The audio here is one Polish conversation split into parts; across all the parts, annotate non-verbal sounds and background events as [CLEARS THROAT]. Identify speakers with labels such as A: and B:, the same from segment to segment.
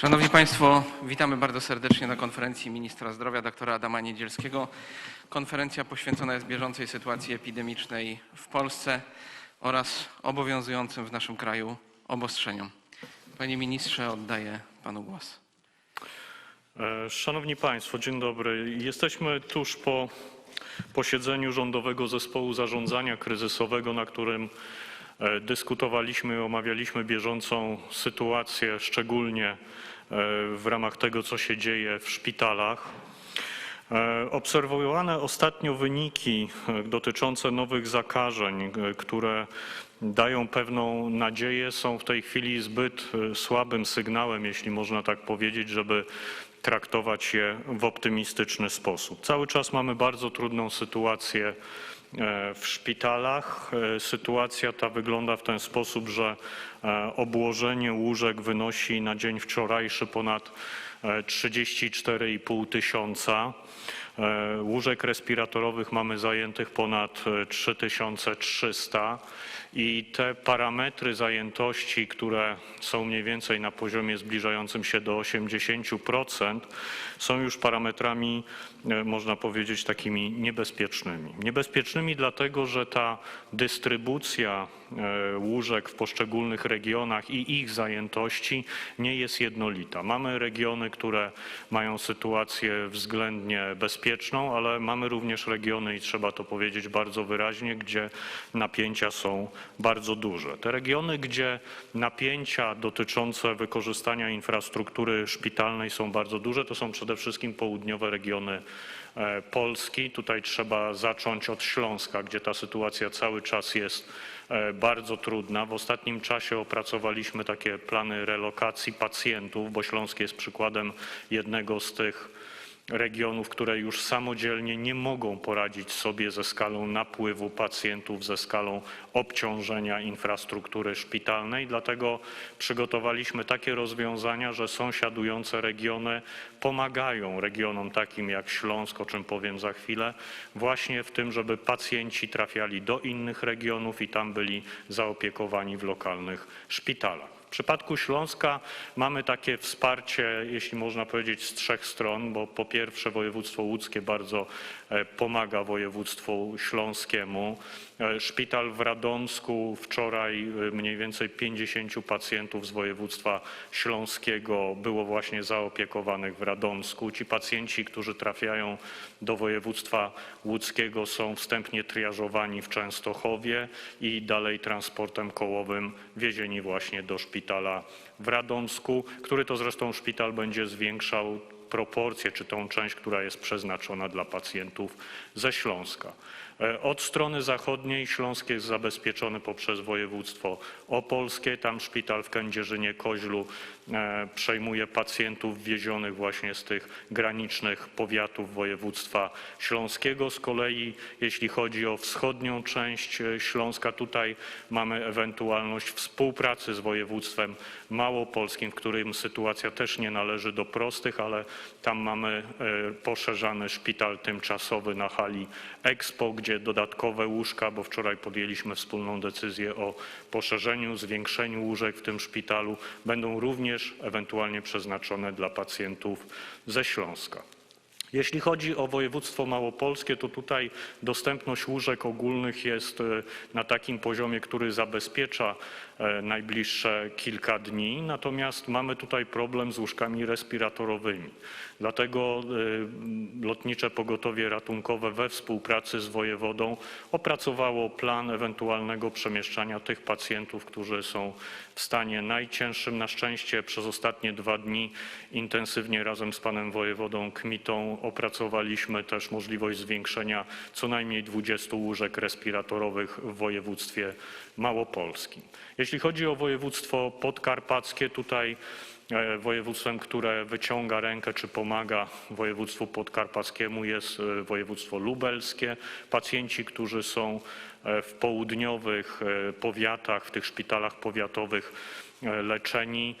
A: Szanowni Państwo, witamy bardzo serdecznie na konferencji ministra zdrowia dr Adama Niedzielskiego. Konferencja poświęcona jest bieżącej sytuacji epidemicznej w Polsce oraz obowiązującym w naszym kraju obostrzeniom. Panie ministrze, oddaję panu głos.
B: E, Szanowni Państwo, dzień dobry. Jesteśmy tuż po posiedzeniu Rządowego Zespołu Zarządzania Kryzysowego, na którym dyskutowaliśmy i omawialiśmy bieżącą sytuację, szczególnie e, w ramach tego, co się dzieje w szpitalach. E, Obserwowane ostatnio wyniki e, dotyczące nowych zakażeń, e, które dają pewną nadzieję, są w tej chwili zbyt e, słabym sygnałem, jeśli można tak powiedzieć, żeby traktować je w optymistyczny sposób. Cały czas mamy bardzo trudną sytuację e, w szpitalach. E, Sytuacja ta wygląda w ten sposób, że e, obłożenie łóżek wynosi na dzień wczorajszy ponad e, 34,5 tysiąca. E, Łóżek respiratorowych mamy zajętych ponad e, 3300 i te parametry zajętości, które są mniej więcej na poziomie zbliżającym się do 80%, są już parametrami, można powiedzieć, takimi niebezpiecznymi. Niebezpiecznymi dlatego, że ta dystrybucja e, łóżek w poszczególnych regionach i ich zajętości nie jest jednolita. Mamy regiony, które mają sytuację względnie bezpieczną, ale mamy również regiony, i trzeba to powiedzieć bardzo wyraźnie, gdzie napięcia są bardzo duże. Te regiony, gdzie napięcia dotyczące wykorzystania infrastruktury szpitalnej są bardzo duże, to są przede wszystkim południowe regiony e, Polski. Tutaj trzeba zacząć od Śląska, gdzie ta sytuacja cały czas jest e, bardzo trudna. W ostatnim czasie opracowaliśmy takie plany relokacji pacjentów, bo Śląsk jest przykładem jednego z tych regionów, które już samodzielnie nie mogą poradzić sobie ze skalą napływu pacjentów, ze skalą obciążenia infrastruktury szpitalnej. Dlatego przygotowaliśmy takie rozwiązania, że sąsiadujące regiony pomagają regionom takim jak Śląsk, o czym powiem za chwilę, właśnie w tym, żeby pacjenci trafiali do innych regionów i tam byli zaopiekowani w lokalnych szpitalach. W przypadku Śląska mamy takie wsparcie, jeśli można powiedzieć, z trzech stron, bo po pierwsze województwo łódzkie bardzo pomaga województwu śląskiemu. E, Szpital w Radomsku wczoraj e, mniej więcej 50 pacjentów z województwa śląskiego było właśnie zaopiekowanych w Radomsku. Ci pacjenci, którzy trafiają do województwa łódzkiego są wstępnie triażowani w Częstochowie i dalej transportem kołowym wiezieni właśnie do szpitala w Radomsku, który to zresztą szpital będzie zwiększał proporcje, czy tą część, która jest przeznaczona dla pacjentów ze Śląska. E, Od strony zachodniej Śląsk jest zabezpieczony poprzez województwo opolskie. Tam szpital w Kędzierzynie-Koźlu e, przejmuje pacjentów wiezionych właśnie z tych granicznych powiatów województwa śląskiego. Z kolei jeśli chodzi o wschodnią część e, Śląska, tutaj mamy ewentualność współpracy z województwem małopolskim, w którym sytuacja też nie należy do prostych, ale tam mamy e, poszerzany szpital tymczasowy na hali Expo, gdzie dodatkowe łóżka, bo wczoraj podjęliśmy wspólną decyzję o poszerzeniu, zwiększeniu łóżek w tym szpitalu, będą również ewentualnie przeznaczone dla pacjentów ze Śląska. Jeśli chodzi o województwo małopolskie, to tutaj dostępność łóżek ogólnych jest e, na takim poziomie, który zabezpiecza najbliższe kilka dni, natomiast mamy tutaj problem z łóżkami respiratorowymi. Dlatego e, Lotnicze Pogotowie Ratunkowe we współpracy z wojewodą opracowało plan ewentualnego przemieszczania tych pacjentów, którzy są w stanie najcięższym. Na szczęście przez ostatnie dwa dni intensywnie razem z panem wojewodą Kmitą opracowaliśmy też możliwość zwiększenia co najmniej 20 łóżek respiratorowych w województwie małopolskim. Jeśli chodzi o województwo podkarpackie, tutaj e, województwem, które wyciąga rękę czy pomaga województwu podkarpackiemu jest e, województwo lubelskie. Pacjenci, którzy są e, w południowych powiatach, w tych szpitalach powiatowych leczeni.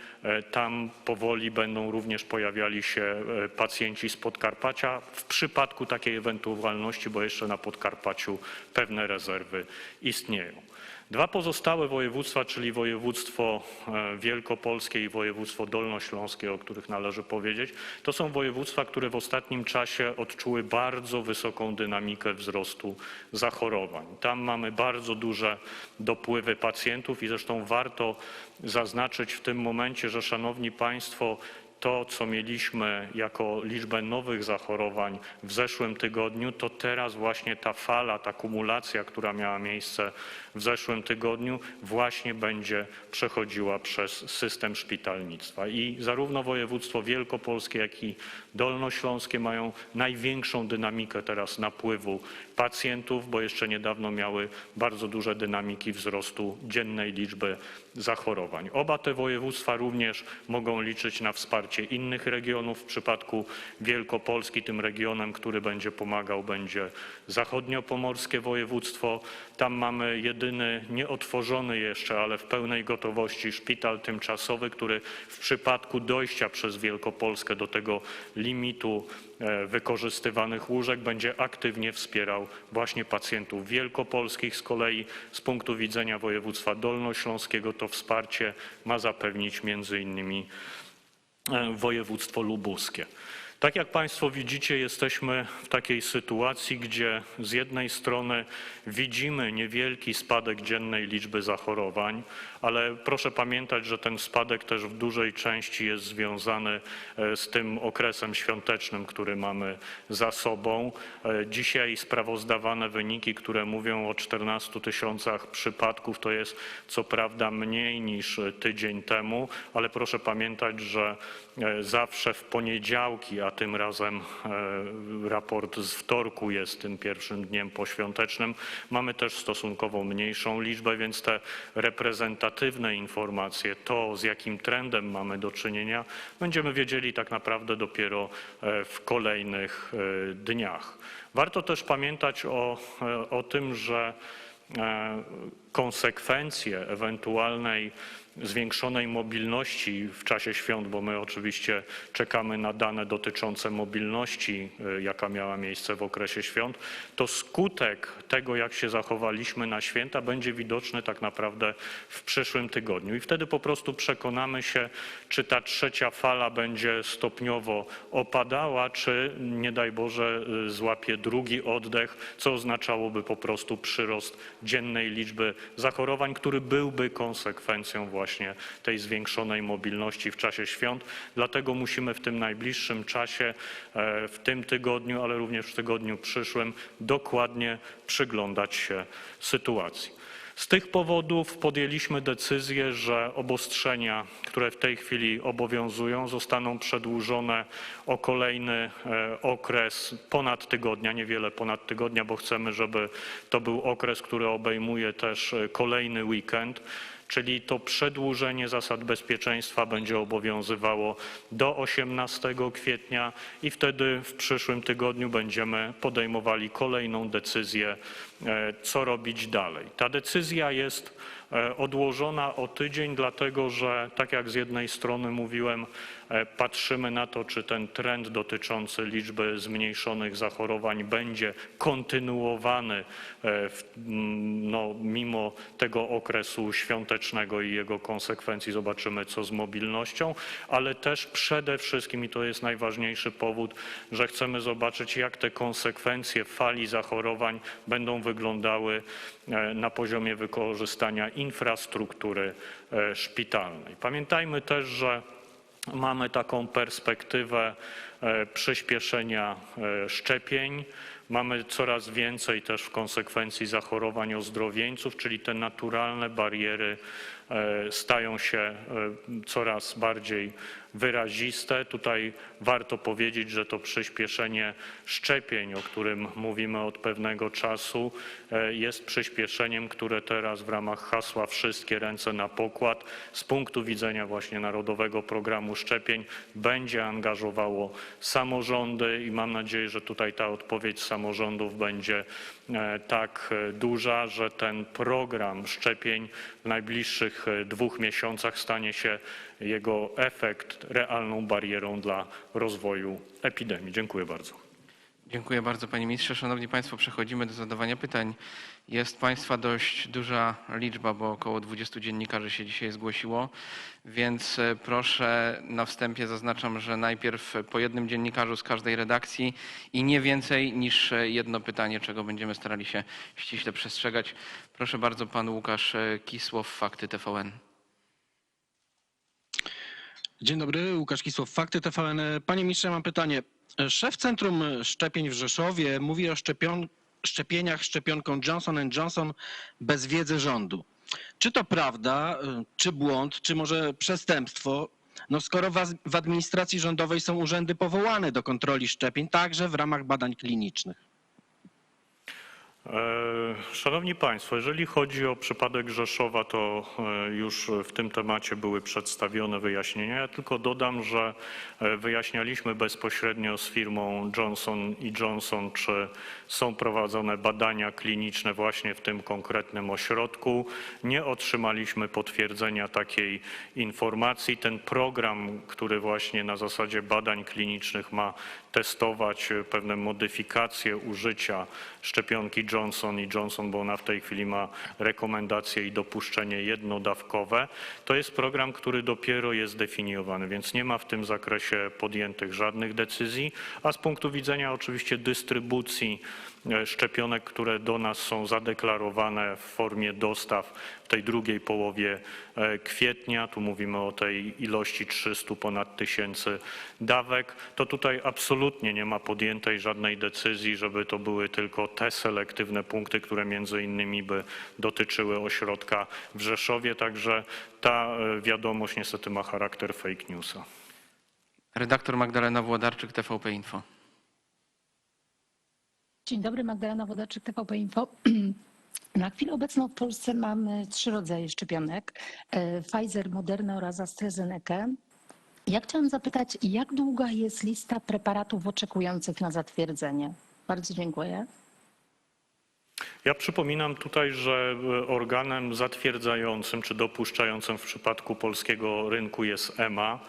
B: Tam powoli będą również pojawiali się pacjenci z Podkarpacia w przypadku takiej ewentualności, bo jeszcze na Podkarpaciu pewne rezerwy istnieją. Dwa pozostałe województwa, czyli województwo e, wielkopolskie i województwo dolnośląskie, o których należy powiedzieć, to są województwa, które w ostatnim czasie odczuły bardzo wysoką dynamikę wzrostu zachorowań. Tam mamy bardzo duże dopływy pacjentów i zresztą warto zaznaczyć w tym momencie, że szanowni państwo, to, co mieliśmy jako liczbę nowych zachorowań w zeszłym tygodniu, to teraz właśnie ta fala, ta kumulacja, która miała miejsce w zeszłym tygodniu, właśnie będzie przechodziła przez system szpitalnictwa. I zarówno województwo wielkopolskie, jak i dolnośląskie mają największą dynamikę teraz napływu pacjentów, bo jeszcze niedawno miały bardzo duże dynamiki wzrostu dziennej liczby zachorowań. Oba te województwa również mogą liczyć na wsparcie innych regionów. W przypadku Wielkopolski tym regionem, który będzie pomagał, będzie zachodniopomorskie województwo. Tam mamy jedyny nieotworzony jeszcze, ale w pełnej gotowości szpital tymczasowy, który w przypadku dojścia przez Wielkopolskę do tego limitu e, wykorzystywanych łóżek będzie aktywnie wspierał właśnie pacjentów wielkopolskich. Z kolei z punktu widzenia województwa dolnośląskiego to wsparcie ma zapewnić między innymi województwo lubuskie. Tak jak Państwo widzicie, jesteśmy w takiej sytuacji, gdzie z jednej strony widzimy niewielki spadek dziennej liczby zachorowań, ale proszę pamiętać, że ten spadek też w dużej części jest związany e, z tym okresem świątecznym, który mamy za sobą. E, Dzisiaj sprawozdawane wyniki, które mówią o 14 tysiącach przypadków, to jest co prawda mniej niż tydzień temu, ale proszę pamiętać, że e, zawsze w poniedziałki, a tym razem e, raport z wtorku jest tym pierwszym dniem poświątecznym, mamy też stosunkowo mniejszą liczbę, więc te reprezentatywne informacje, to z jakim trendem mamy do czynienia, będziemy wiedzieli tak naprawdę dopiero e, w kolejnych e, dniach. Warto też pamiętać o, o tym, że konsekwencje ewentualnej zwiększonej mobilności w czasie świąt, bo my oczywiście czekamy na dane dotyczące mobilności, y, jaka miała miejsce w okresie świąt, to skutek tego, jak się zachowaliśmy na święta, będzie widoczny tak naprawdę w przyszłym tygodniu. I wtedy po prostu przekonamy się, czy ta trzecia fala będzie stopniowo opadała, czy nie daj Boże y, złapie drugi oddech, co oznaczałoby po prostu przyrost dziennej liczby zachorowań, który byłby konsekwencją właśnie tej zwiększonej mobilności w czasie świąt. Dlatego musimy w tym najbliższym czasie, e, w tym tygodniu, ale również w tygodniu przyszłym dokładnie przyglądać się sytuacji. Z tych powodów podjęliśmy decyzję, że obostrzenia, które w tej chwili obowiązują, zostaną przedłużone o kolejny e, okres ponad tygodnia, niewiele ponad tygodnia, bo chcemy, żeby to był okres, który obejmuje też e, kolejny weekend czyli to przedłużenie zasad bezpieczeństwa będzie obowiązywało do 18 kwietnia i wtedy w przyszłym tygodniu będziemy podejmowali kolejną decyzję, e, co robić dalej. Ta decyzja jest odłożona o tydzień, dlatego że, tak jak z jednej strony mówiłem, patrzymy na to, czy ten trend dotyczący liczby zmniejszonych zachorowań będzie kontynuowany e, w, no, mimo tego okresu świątecznego i jego konsekwencji. Zobaczymy, co z mobilnością, ale też przede wszystkim, i to jest najważniejszy powód, że chcemy zobaczyć, jak te konsekwencje fali zachorowań będą wyglądały e, na poziomie wykorzystania infrastruktury e, szpitalnej. Pamiętajmy też, że mamy taką perspektywę e, przyspieszenia e, szczepień. Mamy coraz więcej też w konsekwencji zachorowań ozdrowieńców, czyli te naturalne bariery stają się e, coraz bardziej wyraziste. Tutaj warto powiedzieć, że to przyspieszenie szczepień, o którym mówimy od pewnego czasu, e, jest przyspieszeniem, które teraz w ramach hasła Wszystkie ręce na pokład z punktu widzenia właśnie Narodowego Programu Szczepień będzie angażowało samorządy i mam nadzieję, że tutaj ta odpowiedź samorządów będzie e, tak e, duża, że ten program szczepień w najbliższych e, dwóch miesiącach stanie się jego efekt realną barierą dla rozwoju epidemii. Dziękuję bardzo.
A: Dziękuję bardzo panie ministrze. Szanowni państwo, przechodzimy do zadawania pytań. Jest państwa dość duża liczba, bo około 20 dziennikarzy się dzisiaj zgłosiło, więc e, proszę na wstępie zaznaczam, że najpierw po jednym dziennikarzu z każdej redakcji i nie więcej niż e, jedno pytanie, czego będziemy starali się ściśle przestrzegać. Proszę bardzo, pan Łukasz e, Kisłow, Fakty TVN.
C: Dzień dobry, Łukasz Kisłow, Fakty TVN. Panie ministrze, mam pytanie. Szef Centrum Szczepień w Rzeszowie mówi o szczepion, szczepieniach szczepionką Johnson Johnson bez wiedzy rządu. Czy to prawda, czy błąd, czy może przestępstwo? No skoro w administracji rządowej są urzędy powołane do kontroli szczepień, także w ramach badań klinicznych.
B: E, Szanowni Państwo, jeżeli chodzi o przypadek Rzeszowa, to e, już w tym temacie były przedstawione wyjaśnienia. Ja tylko dodam, że e, wyjaśnialiśmy bezpośrednio z firmą Johnson Johnson, czy są prowadzone badania kliniczne właśnie w tym konkretnym ośrodku. Nie otrzymaliśmy potwierdzenia takiej informacji. Ten program, który właśnie na zasadzie badań klinicznych ma testować pewne modyfikacje użycia szczepionki Johnson Johnson, bo ona w tej chwili ma rekomendacje i dopuszczenie jednodawkowe. To jest program, który dopiero jest definiowany, więc nie ma w tym zakresie podjętych żadnych decyzji, a z punktu widzenia oczywiście dystrybucji szczepionek, które do nas są zadeklarowane w formie dostaw w tej drugiej połowie e, kwietnia, tu mówimy o tej ilości 300 ponad tysięcy dawek, to tutaj absolutnie nie ma podjętej żadnej decyzji, żeby to były tylko te selektywne punkty, które między innymi by dotyczyły ośrodka w Rzeszowie, także ta e, wiadomość niestety ma charakter fake newsa.
A: Redaktor Magdalena Włodarczyk, TVP Info.
D: Dzień dobry, Magdalena Wodaczyk, TVP Info. [CLEARS THROAT] Na chwilę obecną w Polsce mamy trzy rodzaje szczepionek. e, Pfizer, Moderna oraz AstraZeneca. Ja chciałam zapytać, jak długa jest lista preparatów oczekujących na zatwierdzenie? Bardzo dziękuję.
B: Ja przypominam tutaj, że e, organem zatwierdzającym czy dopuszczającym w przypadku polskiego rynku jest EMA.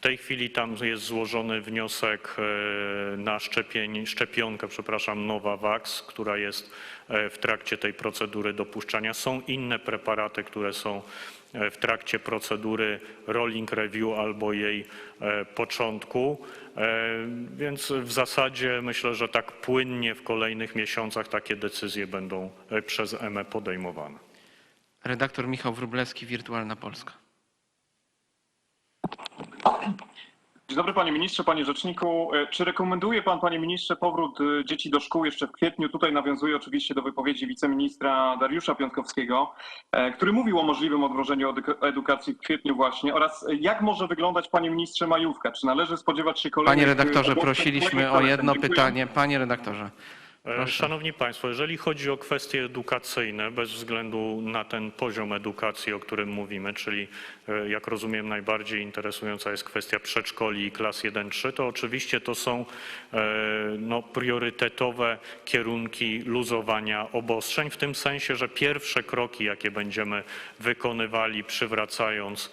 B: W tej chwili tam jest złożony wniosek e, na szczepień, szczepionkę, przepraszam, Novavax, która jest e, w trakcie tej procedury dopuszczania. Są inne preparaty, które są e, w trakcie procedury rolling review albo jej początku. Więc w zasadzie myślę, że tak płynnie w kolejnych miesiącach takie decyzje będą przez EME podejmowane.
A: Redaktor Michał Wróblewski, Wirtualna Polska.
E: Dzień dobry panie ministrze, panie rzeczniku. E, Czy rekomenduje pan, panie ministrze, powrót e, dzieci do szkół jeszcze w kwietniu? Tutaj nawiązuję oczywiście do wypowiedzi wiceministra Dariusza Piątkowskiego, e, który mówił o możliwym odmrożeniu edukacji w kwietniu właśnie oraz jak może wyglądać, panie ministrze, majówka? Czy należy spodziewać się kolejnych...
A: Panie redaktorze, prosiliśmy o jedno pytanie. Panie redaktorze. Proszę.
B: Szanowni Państwo, jeżeli chodzi o kwestie edukacyjne, bez względu na ten poziom edukacji, o którym mówimy, czyli e, jak rozumiem najbardziej interesująca jest kwestia przedszkoli i klas 1-3, to oczywiście to są e, no, priorytetowe kierunki luzowania obostrzeń, w tym sensie, że pierwsze kroki, jakie będziemy wykonywali, przywracając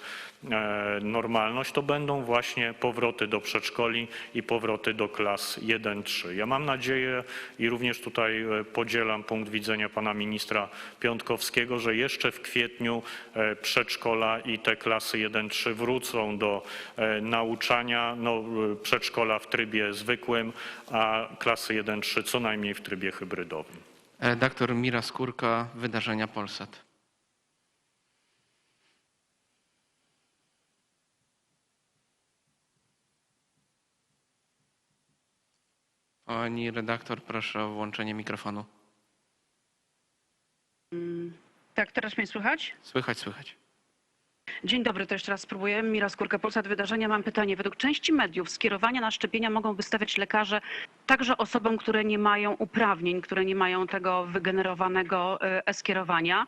B: normalność, to będą właśnie powroty do przedszkoli i powroty do klas 1-3. Ja mam nadzieję i również tutaj e, podzielam punkt widzenia pana ministra Piątkowskiego, że jeszcze w kwietniu e, przedszkola i te klasy 1-3 wrócą do e, nauczania, no, e, przedszkola w trybie zwykłym, a klasy 1-3 co najmniej w trybie hybrydowym.
A: Redaktor Mira Skórka, Wydarzenia Polsat. Pani redaktor, proszę o włączenie mikrofonu.
F: Tak, teraz mnie słychać?
A: Słychać, słychać.
F: Dzień dobry, to jeszcze raz spróbuję. Mira Skórka, Polsat Wydarzenia. Mam pytanie. Według części mediów skierowania na szczepienia mogą wystawiać lekarze także osobom, które nie mają uprawnień, które nie mają tego wygenerowanego e, e-skierowania.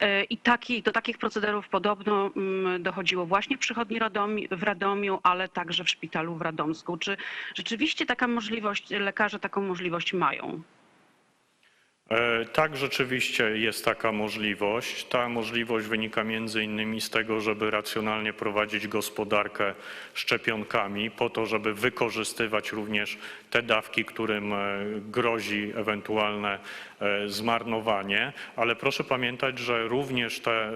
F: E, I taki, do takich procederów podobno mm, dochodziło właśnie w przychodni Radomi, w Radomiu, ale także w szpitalu w Radomsku. Czy rzeczywiście taka możliwość, lekarze taką możliwość mają?
B: E, Tak, rzeczywiście jest taka możliwość. Ta możliwość wynika między innymi z tego, żeby racjonalnie prowadzić gospodarkę szczepionkami, po to, żeby wykorzystywać również te dawki, którym e, grozi ewentualne zmarnowanie. Ale proszę pamiętać, że również te e,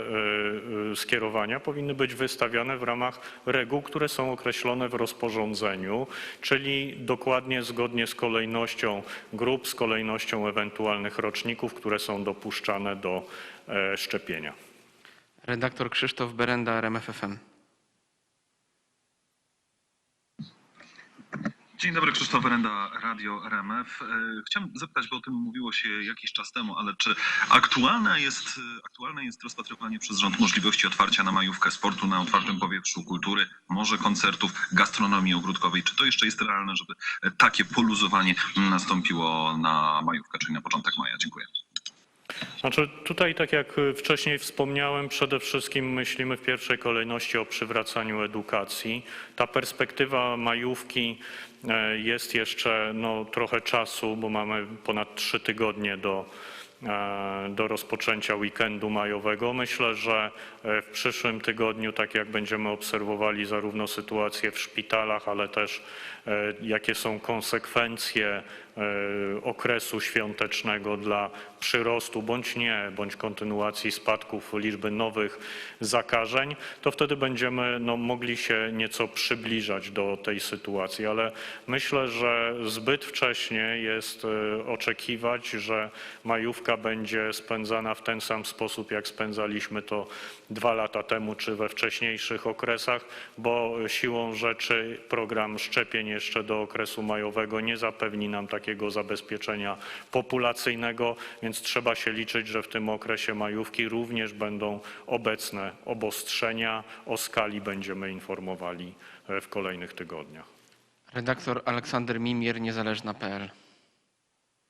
B: e, skierowania powinny być wystawiane w ramach reguł, które są określone w rozporządzeniu, czyli dokładnie zgodnie z kolejnością grup, z kolejnością ewentualnych roczników, które są dopuszczane do e, szczepienia.
A: Redaktor Krzysztof Berenda, RMFFM.
G: Dzień dobry, Krzysztof Berenda, Radio RMF. E, Chciałem zapytać, bo o tym mówiło się jakiś czas temu, ale czy aktualne jest, aktualne jest rozpatrywanie przez rząd możliwości otwarcia na majówkę sportu na otwartym powietrzu, kultury, może koncertów, gastronomii ogródkowej? Czy to jeszcze jest realne, żeby takie poluzowanie nastąpiło na majówkę, czyli na początek maja? Dziękuję.
B: Znaczy tutaj, tak jak y, wcześniej wspomniałem, przede wszystkim myślimy w pierwszej kolejności o przywracaniu edukacji. Ta perspektywa majówki e, jest jeszcze no, trochę czasu, bo mamy ponad trzy tygodnie do, e, do rozpoczęcia weekendu majowego. Myślę, że e, w przyszłym tygodniu, tak jak będziemy obserwowali zarówno sytuację w szpitalach, ale też jakie są konsekwencje e, okresu świątecznego dla przyrostu bądź nie, bądź kontynuacji spadków liczby nowych zakażeń, to wtedy będziemy no, mogli się nieco przybliżać do tej sytuacji. Ale myślę, że zbyt wcześnie jest e, oczekiwać, że majówka będzie spędzana w ten sam sposób, jak spędzaliśmy to dwa lata temu czy we wcześniejszych okresach, bo siłą rzeczy program szczepień jeszcze do okresu majowego nie zapewni nam takiego zabezpieczenia populacyjnego, więc trzeba się liczyć, że w tym okresie majówki również będą obecne obostrzenia. O skali będziemy informowali e, w kolejnych tygodniach.
A: Redaktor Aleksander Mimier, niezależna.pl.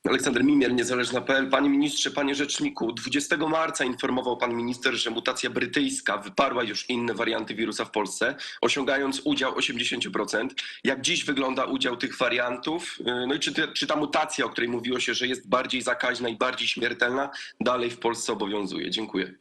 H: Aleksander Mimier, Niezależna.pl. Panie ministrze, panie rzeczniku, 20 marca informował pan minister, że mutacja brytyjska wyparła już inne warianty wirusa w Polsce, osiągając udział 80%. Jak dziś wygląda udział tych wariantów? No i czy, czy ta mutacja, o której mówiło się, że jest bardziej zakaźna i bardziej śmiertelna, dalej w Polsce obowiązuje? Dziękuję.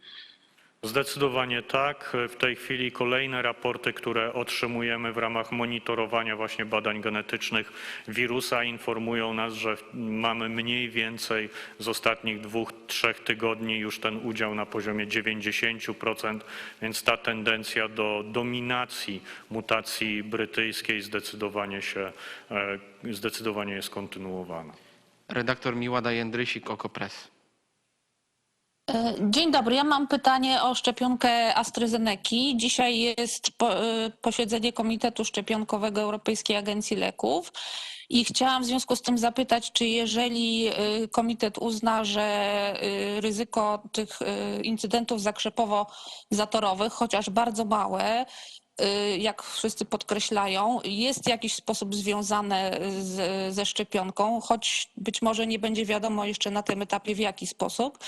B: Zdecydowanie tak. W tej chwili kolejne raporty, które otrzymujemy w ramach monitorowania właśnie badań genetycznych wirusa informują nas, że mamy mniej więcej z ostatnich dwóch, trzech tygodni już ten udział na poziomie 90%, więc ta tendencja do dominacji mutacji brytyjskiej zdecydowanie się, e, zdecydowanie jest kontynuowana.
A: Redaktor Miłada Jędrysik, Okopres.
I: E, Dzień dobry. Ja mam pytanie o szczepionkę AstraZeneki. Dzisiaj jest e, posiedzenie Komitetu Szczepionkowego Europejskiej Agencji Leków i chciałam w związku z tym zapytać, czy jeżeli e, komitet uzna, że ryzyko tych incydentów zakrzepowo-zatorowych, chociaż bardzo małe, jak wszyscy podkreślają, jest w jakiś sposób związane z, ze szczepionką, choć być może nie będzie wiadomo jeszcze na tym etapie w jaki sposób,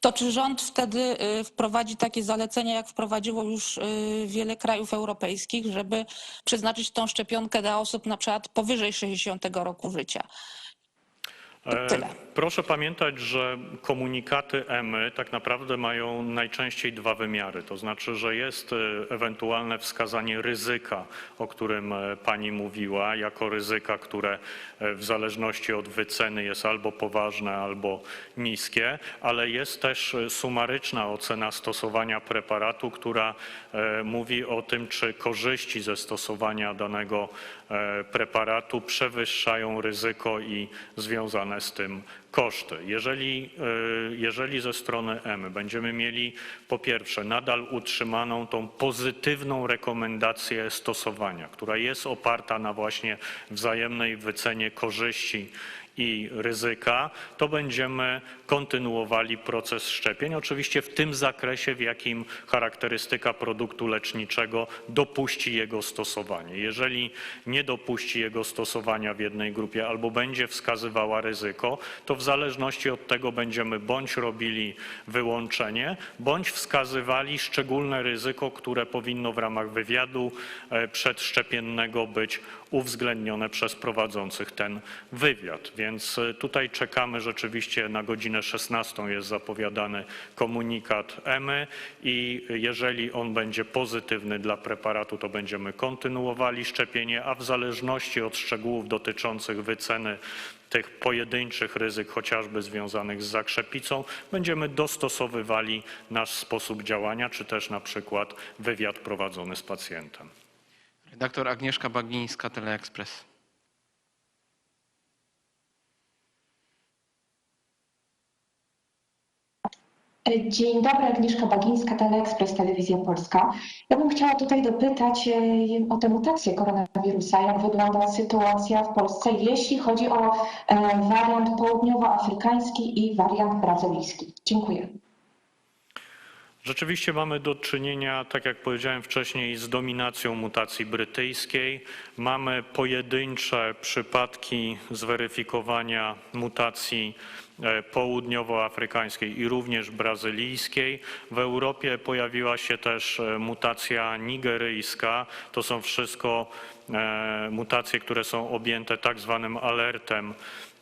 I: to czy rząd wtedy y, wprowadzi takie zalecenia, jak wprowadziło już y, wiele krajów europejskich, żeby przeznaczyć tą szczepionkę dla osób na przykład powyżej 60 roku życia?
B: E,
I: tyle.
B: Proszę pamiętać, że komunikaty EMY tak naprawdę mają najczęściej dwa wymiary. To znaczy, że jest e, ewentualne wskazanie ryzyka, o którym e, pani mówiła, jako ryzyka, które w zależności od wyceny jest albo poważne, albo niskie, ale jest też sumaryczna ocena stosowania preparatu, która mówi o tym, czy korzyści ze stosowania danego preparatu przewyższają ryzyko i związane z tym koszty. Jeżeli, e, jeżeli ze strony EMY będziemy mieli po pierwsze nadal utrzymaną tą pozytywną rekomendację stosowania, która jest oparta na właśnie wzajemnej wycenie korzyści i ryzyka, to będziemy kontynuowali proces szczepień. Oczywiście w tym zakresie, w jakim charakterystyka produktu leczniczego dopuści jego stosowanie. Jeżeli nie dopuści jego stosowania w jednej grupie albo będzie wskazywała ryzyko, to w zależności od tego będziemy bądź robili wyłączenie, bądź wskazywali szczególne ryzyko, które powinno w ramach wywiadu e, przedszczepiennego być uwzględnione przez prowadzących ten wywiad. Więc e, tutaj czekamy rzeczywiście na godzinę 16 jest zapowiadany komunikat EMY i jeżeli on będzie pozytywny dla preparatu, to będziemy kontynuowali szczepienie, a w zależności od szczegółów dotyczących wyceny tych pojedynczych ryzyk, chociażby związanych z zakrzepicą, będziemy dostosowywali nasz sposób działania, czy też na przykład wywiad prowadzony z pacjentem.
A: Redaktor Agnieszka Bagińska, Teleekspres.
J: Dzień dobry, Agnieszka Bagińska, Teleekspres, Telewizja Polska. Ja bym chciała tutaj dopytać e, o tę mutację koronawirusa. Jak wygląda sytuacja w Polsce, jeśli chodzi o e, wariant południowoafrykański i wariant brazylijski? Dziękuję.
B: Rzeczywiście mamy do czynienia, tak jak powiedziałem wcześniej, z dominacją mutacji brytyjskiej. Mamy pojedyncze przypadki zweryfikowania mutacji południowoafrykańskiej i również brazylijskiej. W Europie pojawiła się też e, mutacja nigeryjska. To są wszystko e, mutacje, które są objęte tak zwanym alertem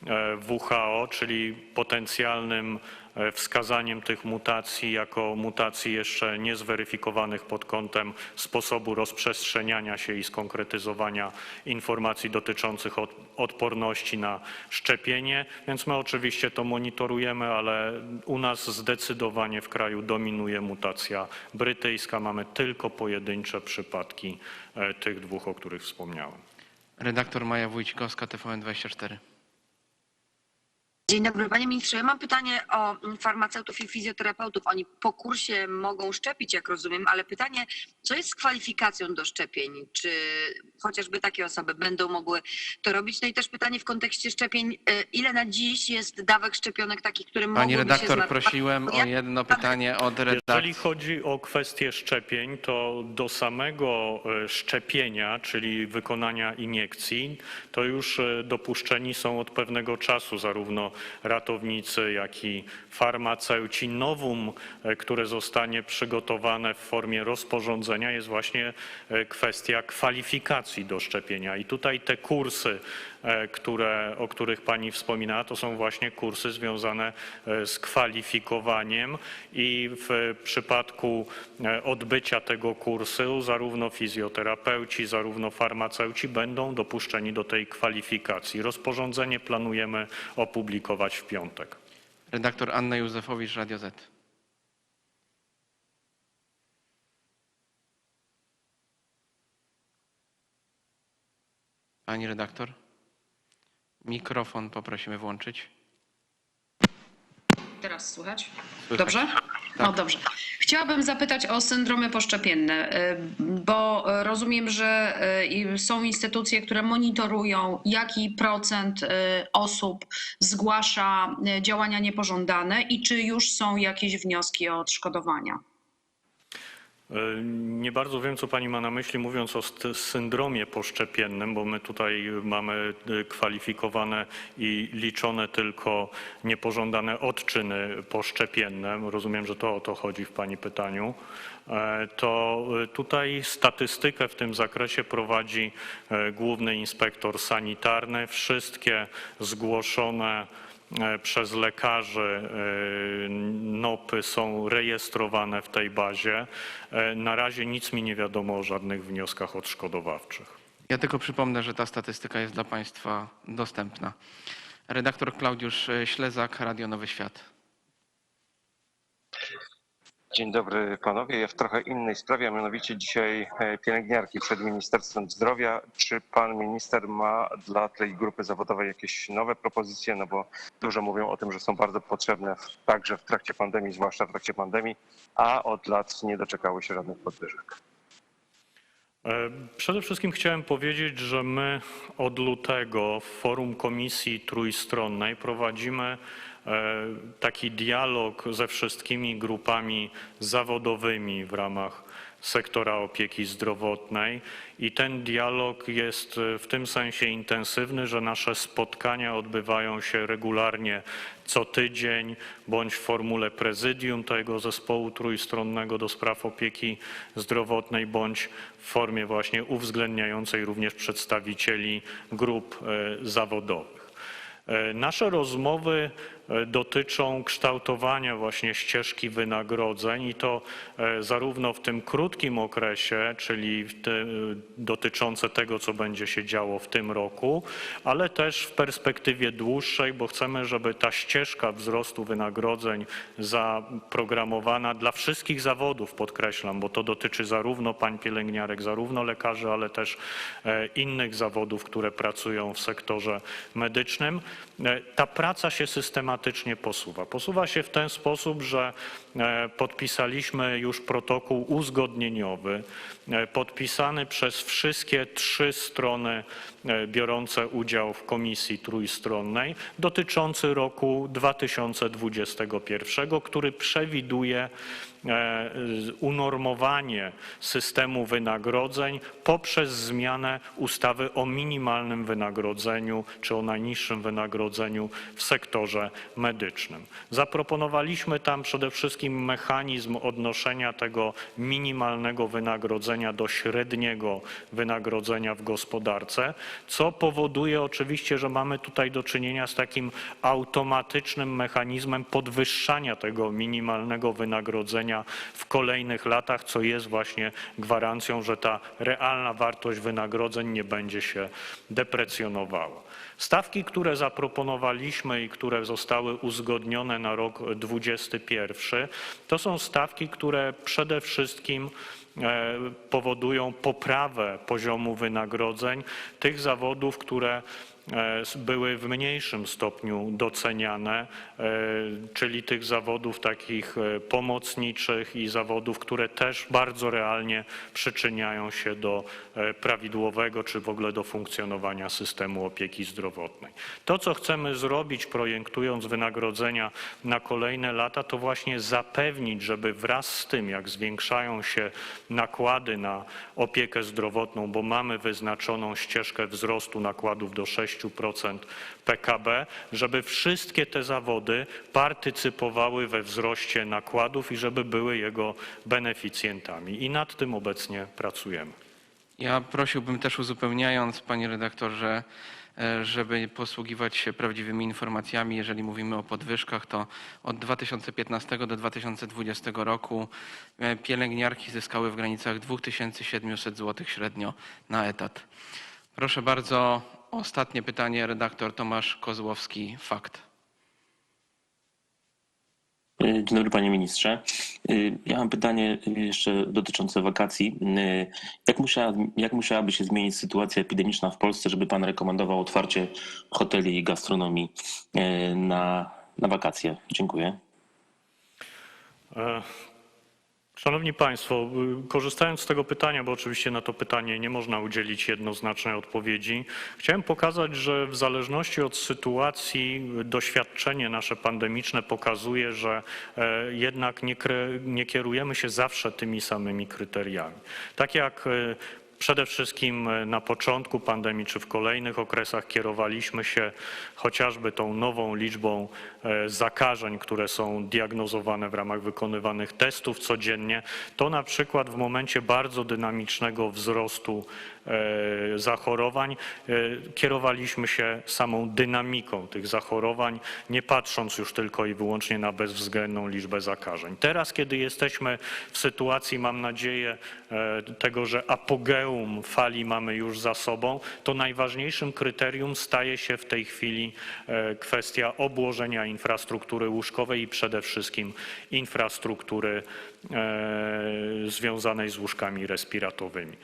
B: e, WHO, czyli potencjalnym e, wskazaniem tych mutacji jako mutacji jeszcze niezweryfikowanych pod kątem sposobu rozprzestrzeniania się i skonkretyzowania informacji dotyczących od, odporności na szczepienie. Więc my oczywiście to monitorujemy, ale u nas zdecydowanie w kraju dominuje mutacja brytyjska. Mamy tylko pojedyncze przypadki e, tych dwóch, o których wspomniałem.
A: Redaktor Maja Wójcikowska, TVN24.
K: Dzień dobry, panie ministrze. Ja mam pytanie o farmaceutów i fizjoterapeutów. Oni po kursie mogą szczepić, jak rozumiem, ale pytanie, co jest z kwalifikacją do szczepień? Czy chociażby takie osoby będą mogły to robić? No i też pytanie w kontekście szczepień, y, ile na dziś jest dawek szczepionek takich, które
A: Pani
K: mogłyby się
A: redaktor,
K: znaleźć?
A: prosiłem o jedno pytanie od
B: Jeżeli
A: redakcji.
B: chodzi o kwestię szczepień, to do samego e, szczepienia, czyli wykonania iniekcji, to już e, dopuszczeni są od pewnego czasu zarówno ratownicy, jak i farmaceuci. Nowum, e, które zostanie przygotowane w formie rozporządzenia, jest właśnie e, kwestia kwalifikacji do szczepienia. I tutaj te kursy, które, o których Pani wspominała, to są właśnie kursy związane e, z kwalifikowaniem i w przypadku e, odbycia tego kursu zarówno fizjoterapeuci, zarówno farmaceuci będą dopuszczeni do tej kwalifikacji. Rozporządzenie planujemy opublikować w piątek.
A: Redaktor Anna Józefowicz, Radio Z. Pani redaktor? Mikrofon poprosimy włączyć.
L: Teraz słychać?
A: Słychać.
L: Dobrze? No
A: Tak.
L: dobrze. Chciałabym zapytać o syndromy poszczepienne, y, bo rozumiem, że y, są instytucje, które monitorują, jaki procent y, osób zgłasza działania niepożądane i czy już są jakieś wnioski o odszkodowania.
B: E, Nie bardzo wiem, co pani ma na myśli, mówiąc o syndromie poszczepiennym, bo my tutaj mamy e, kwalifikowane i liczone tylko niepożądane odczyny poszczepienne. Rozumiem, że to o to chodzi w pani pytaniu. E, To tutaj statystykę w tym zakresie prowadzi główny inspektor sanitarny. Wszystkie zgłoszone przez lekarzy e, NOPy są rejestrowane w tej bazie. E, Na razie nic mi nie wiadomo o żadnych wnioskach odszkodowawczych.
A: Ja tylko przypomnę, że ta statystyka jest dla Państwa dostępna. Redaktor Klaudiusz e, Ślezak, Radio Nowy Świat.
M: Dzień dobry panowie. Ja w trochę innej sprawie, a mianowicie dzisiaj e, pielęgniarki przed Ministerstwem Zdrowia. Czy pan minister ma dla tej grupy zawodowej jakieś nowe propozycje? No bo dużo mówią o tym, że są bardzo potrzebne w, także w trakcie pandemii, zwłaszcza w trakcie pandemii, a od lat nie doczekały się żadnych podwyżek.
B: E, Przede wszystkim chciałem powiedzieć, że my od lutego w forum Komisji Trójstronnej prowadzimy taki dialog ze wszystkimi grupami zawodowymi w ramach sektora opieki zdrowotnej i ten dialog jest e, w tym sensie intensywny, że nasze spotkania odbywają się regularnie co tydzień bądź w formule prezydium tego zespołu trójstronnego do spraw opieki zdrowotnej bądź w formie właśnie uwzględniającej również przedstawicieli grup e, zawodowych. E, Nasze rozmowy e, dotyczą kształtowania właśnie ścieżki wynagrodzeń i to e, zarówno w tym krótkim okresie, czyli te, dotyczące tego, co będzie się działo w tym roku, ale też w perspektywie dłuższej, bo chcemy, żeby ta ścieżka wzrostu wynagrodzeń zaprogramowana dla wszystkich zawodów, podkreślam, bo to dotyczy zarówno pań pielęgniarek, zarówno lekarzy, ale też e, innych zawodów, które pracują w sektorze medycznym. E, Ta praca się systematycznie posuwa. Posuwa się w ten sposób, że e, podpisaliśmy już protokół uzgodnieniowy, e, podpisany przez wszystkie trzy strony biorące udział w komisji trójstronnej, dotyczący roku 2021, który przewiduje e, unormowanie systemu wynagrodzeń poprzez zmianę ustawy o minimalnym wynagrodzeniu czy o najniższym wynagrodzeniu w sektorze medycznym. Zaproponowaliśmy tam przede wszystkim mechanizm odnoszenia tego minimalnego wynagrodzenia do średniego wynagrodzenia w gospodarce, co powoduje oczywiście, że mamy tutaj do czynienia z takim automatycznym mechanizmem podwyższania tego minimalnego wynagrodzenia w kolejnych latach, co jest właśnie gwarancją, że ta realna wartość wynagrodzeń nie będzie się deprecjonowała. Stawki, które zaproponowaliśmy i które zostały uzgodnione na rok 2021, to są stawki, które przede wszystkim powodują poprawę poziomu wynagrodzeń tych zawodów, które e, były w mniejszym stopniu doceniane, e, czyli tych zawodów takich e, pomocniczych i zawodów, które też bardzo realnie przyczyniają się do e, prawidłowego czy w ogóle do funkcjonowania systemu opieki zdrowotnej. To, co chcemy zrobić, projektując wynagrodzenia na kolejne lata, to właśnie zapewnić, żeby wraz z tym, jak zwiększają się nakłady na opiekę zdrowotną, bo mamy wyznaczoną ścieżkę wzrostu nakładów do 6% PKB, żeby wszystkie te zawody partycypowały we wzroście nakładów i żeby były jego beneficjentami. I nad tym obecnie pracujemy.
A: Ja prosiłbym też uzupełniając, panie redaktorze, e, żeby posługiwać się prawdziwymi informacjami. Jeżeli mówimy o podwyżkach, to od 2015 do 2020 roku e, pielęgniarki zyskały w granicach 2700 zł średnio na etat. Proszę bardzo, ostatnie pytanie, redaktor Tomasz Kozłowski, Fakt.
N: Dzień dobry panie ministrze. Ja mam pytanie jeszcze dotyczące wakacji. Jak, musiała, jak musiałaby się zmienić sytuacja epidemiczna w Polsce, żeby pan rekomendował otwarcie hoteli i gastronomii na, na wakacje? Dziękuję.
B: Szanowni Państwo, y, korzystając z tego pytania, bo oczywiście na to pytanie nie można udzielić jednoznacznej odpowiedzi, chciałem pokazać, że w zależności od sytuacji doświadczenie nasze pandemiczne pokazuje, że e, jednak nie, nie kierujemy się zawsze tymi samymi kryteriami. Tak jak e, Przede wszystkim e, na początku pandemii czy w kolejnych okresach kierowaliśmy się chociażby tą nową liczbą e, zakażeń, które są diagnozowane w ramach wykonywanych testów codziennie. To na przykład w momencie bardzo dynamicznego wzrostu zachorowań e, kierowaliśmy się samą dynamiką tych zachorowań, nie patrząc już tylko i wyłącznie na bezwzględną liczbę zakażeń. Teraz, kiedy jesteśmy w sytuacji, mam nadzieję, e, tego, że apogeum fali mamy już za sobą, to najważniejszym kryterium staje się w tej chwili e, kwestia obłożenia infrastruktury łóżkowej i przede wszystkim infrastruktury e, związanej z łóżkami respiratowymi,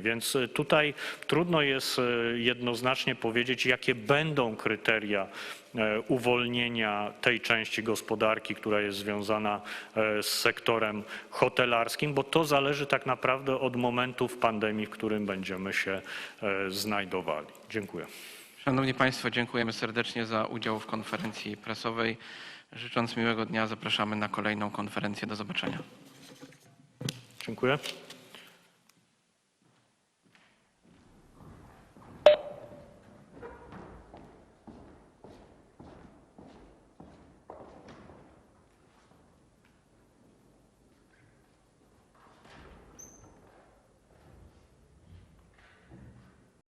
B: Więc e, tutaj trudno jest e, jednoznacznie powiedzieć, jakie będą kryteria e, uwolnienia tej części gospodarki, która jest związana e, z sektorem hotelarskim, bo to zależy tak naprawdę od momentu w pandemii, w którym będziemy się e, znajdowali. Dziękuję.
A: Szanowni Państwo, dziękujemy serdecznie za udział w konferencji prasowej. Życząc miłego dnia, zapraszamy na kolejną konferencję. Do zobaczenia.
B: Dziękuję.